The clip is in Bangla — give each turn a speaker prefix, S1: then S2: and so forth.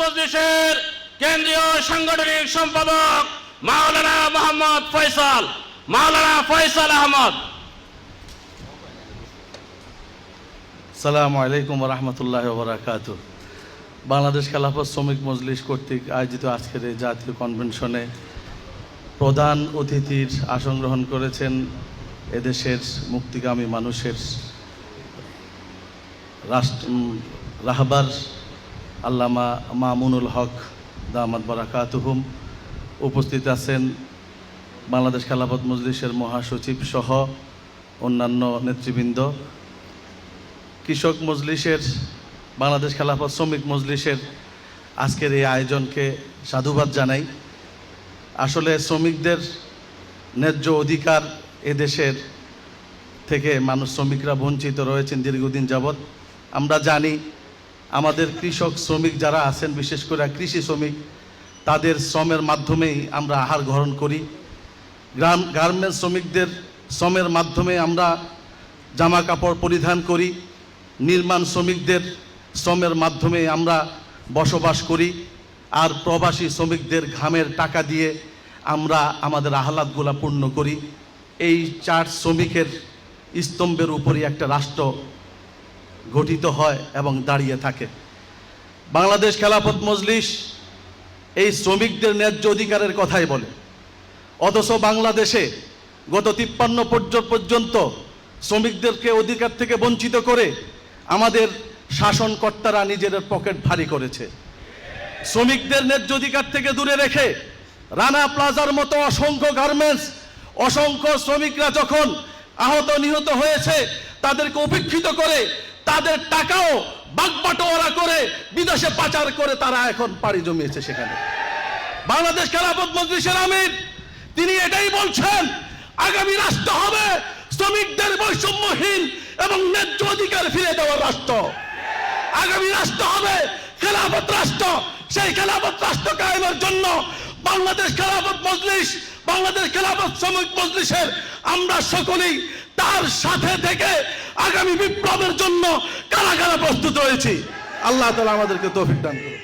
S1: মজলিসের কেন্দ্রীয় সাংগঠনিক সম্পাদক মাওলানা মোহাম্মদ ফয়সাল, মাওলানা ফয়সাল আহমদ।
S2: সালামু আলাইকুম রহমতুল্লাহ বরাকাত বাংলাদেশ খেলাফত শ্রমিক মজলিস কর্তৃক আয়োজিত আজকের এই জাতীয় কনভেনশনে প্রধান অতিথির আসন গ্রহণ করেছেন এদেশের মুক্তিগামী মানুষের রাষ্ট্র রাহবার আল্লামা মামুনুল হক দামাদ বারাকাতুহুম উপস্থিত আছেন বাংলাদেশ খেলাফত মজলিসের মহাসচিব সহ অন্যান্য নেতৃবৃন্দ। কৃষক মজলিসের, বাংলাদেশ খেলাফত শ্রমিক মজলিসের আজকের এই আয়োজনকে সাধুবাদ জানাই। আসলে শ্রমিকদের ন্যায্য অধিকার এদেশের থেকে মানুষ শ্রমিকরা বঞ্চিত রয়েছেন দীর্ঘদিন যাবৎ। আমরা জানি আমাদের কৃষক, শ্রমিক যারা আছেন, বিশেষ করে কৃষি শ্রমিক, তাদের শ্রমের মাধ্যমেই আমরা আহার গ্রহণ করি। গ্রাম গার্মেন্টস শ্রমিকদের শ্রমের মাধ্যমে আমরা জামা কাপড় পরিধান করি। নির্মাণ শ্রমিকদের শ্রমের মাধ্যমে আমরা বসবাস করি। আর প্রবাসী শ্রমিকদের ঘামের টাকা দিয়ে আমরা আমাদের আহ্লাদগুলা পূর্ণ করি। এই চার শ্রমিকের স্তম্ভের উপরই একটা রাষ্ট্র গঠিত হয় এবং দাঁড়িয়ে থাকে। বাংলাদেশ খেলাফত মজলিস এই শ্রমিকদের ন্যায্য অধিকারের কথাই বলে। অথচ বাংলাদেশে গত তিপ্পান্ন পর্যন্ত শ্রমিকদেরকে অধিকার থেকে বঞ্চিত করে আমাদের শাসনকর্তারা নিজেদের পকেট ভারী করেছে। শ্রমিকদের ন্যায্য অধিকার থেকে দূরে রেখে রানা প্লাজার মতো অসংখ্য গার্মেন্টস, অসংখ্য শ্রমিকরা যখন আহত নিহত হয়েছে, তাদেরকে উপেক্ষিত করে তাদের টাকাও বাগবাটোয়ারা করে বিদেশে পাচার করে তারা এখন পাড়ি জমিয়েছে সেখানে। বাংলাদেশ খেলাফত মজলিসের আমির, তিনি এটাই বলছেন, আগামী রাষ্ট্র হবে শ্রমিকদের বৈষম্যহীন এবং ন্যায্য অধিকার ফিরে দেওয়ার রাষ্ট্র। আগামী রাষ্ট্র হবে খেলাফত রাষ্ট্র। সেই খেলাফত রাষ্ট্র কায়েমের জন্য বাংলাদেশ খেলাফত মজলিস, বাংলাদেশ খেলাফত শ্রমিক মজলিসের আমরা সকলেই তার সাথে থেকে আগামী বিপ্লবের জন্য কারা কারা প্রস্তুত রয়েছি আল্লাহ তালা আমাদেরকে তো অভিজ্ঞান করুন।